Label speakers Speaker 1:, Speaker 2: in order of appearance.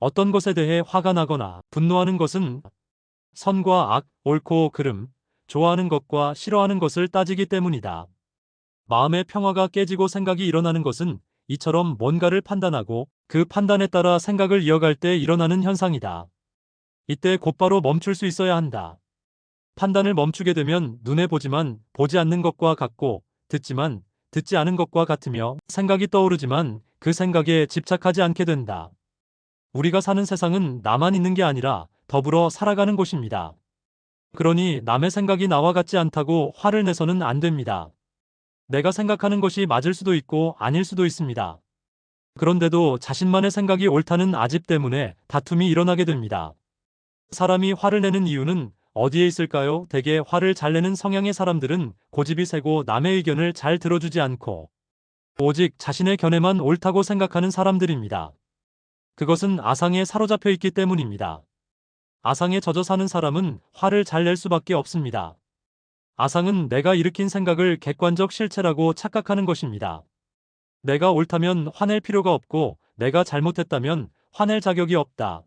Speaker 1: 어떤 것에 대해 화가 나거나 분노하는 것은 선과 악, 옳고 그름, 좋아하는 것과 싫어하는 것을 따지기 때문이다. 마음의 평화가 깨지고 생각이 일어나는 것은 이처럼 뭔가를 판단하고 그 판단에 따라 생각을 이어갈 때 일어나는 현상이다. 이때 곧바로 멈출 수 있어야 한다. 판단을 멈추게 되면 눈에 보지만 보지 않는 것과 같고 듣지만 듣지 않은 것과 같으며 생각이 떠오르지만 그 생각에 집착하지 않게 된다. 우리가 사는 세상은 나만 있는 게 아니라 더불어 살아가는 곳입니다. 그러니 남의 생각이 나와 같지 않다고 화를 내서는 안 됩니다. 내가 생각하는 것이 맞을 수도 있고 아닐 수도 있습니다. 그런데도 자신만의 생각이 옳다는 아집 때문에 다툼이 일어나게 됩니다. 사람이 화를 내는 이유는 어디에 있을까요? 대개 화를 잘 내는 성향의 사람들은 고집이 세고 남의 의견을 잘 들어주지 않고 오직 자신의 견해만 옳다고 생각하는 사람들입니다. 그것은 아상에 사로잡혀 있기 때문입니다. 아상에 젖어 사는 사람은 화를 잘 낼 수밖에 없습니다. 아상은 내가 일으킨 생각을 객관적 실체라고 착각하는 것입니다. 내가 옳다면 화낼 필요가 없고 내가 잘못했다면 화낼 자격이 없다.